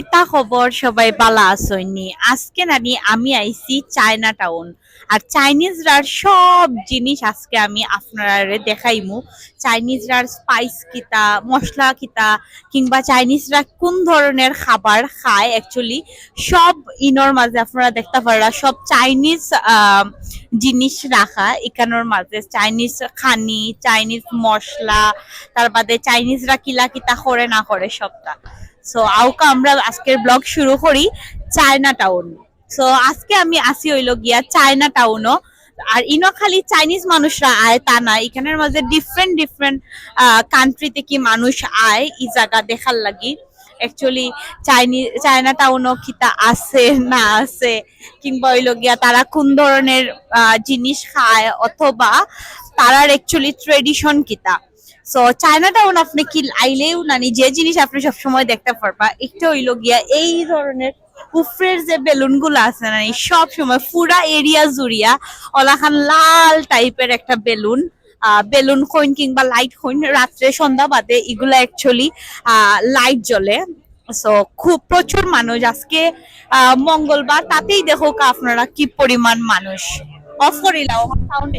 কিতা খবর? সবাই বালা আসইনি আজকে নানি আমি আইছি চায়না টাউন। আর চাইনিজরার সব জিনিস আজকে আমি আপনারা দেখাইমু। চাইনিজরার স্পাইস কিতা, মশলা কিতা, কিংবা চাইনিজরা কোন ধরনের খাবার খায় অ্যাকচুয়ালি সব ইনর মাঝে আপনারা দেখতে পারা সব চাইনিজ জিনিস রাখা এখানোর মাঝে। চাইনিজ খানি, চাইনিজ মশলা, তার বাদে চাইনিজরা কিলা কিতা করে না করে সবটা। সো আউকা আমরা আজকের ব্লগ শুরু করি, চায়না টাউন সো আজকে আমি আসি হইল গিয়া চায়না টাউনও আর ইনো খালি চাইনিজ মানুষরা আয়, তা না। এখানের মাঝে ডিফারেন্ট ডিফারেন্ট কান্ট্রি থেকে মানুষ আয়, এই জায়গা দেখার লাগি। অ্যাকচুয়ালি চাইনিজ চায়না টাউনও কিতা আছে, না আছে, কিংবা হইল গিয়া তারা কোন ধরনের জিনিস খায়, অথবা তারার অ্যাকচুয়ালি ট্রেডিশন কিতা সো চায়না টাউন আপনি কি আইলেও নানি যে জিনিস আপনি সবসময় দেখতে পারবা। একটা হইল গিয়া এই ধরনের উফরের যে বেলুনগুলো আছে না সব সময় পুরা এরিয়া জুড়িয়া ওলাখান লাল টাইপের একটা বেলুন বেলুন কইন কিংবা লাইট কইন রাত্রে সন্ধ্যা বাদে এগুলা অ্যাকচুয়ালি লাইট জ্বলে। সো খুব প্রচুর মানুষ আজকে মঙ্গলবার তাতেই দেখো আপনারা কি পরিমাণ মানুষ। Of করিলাও sound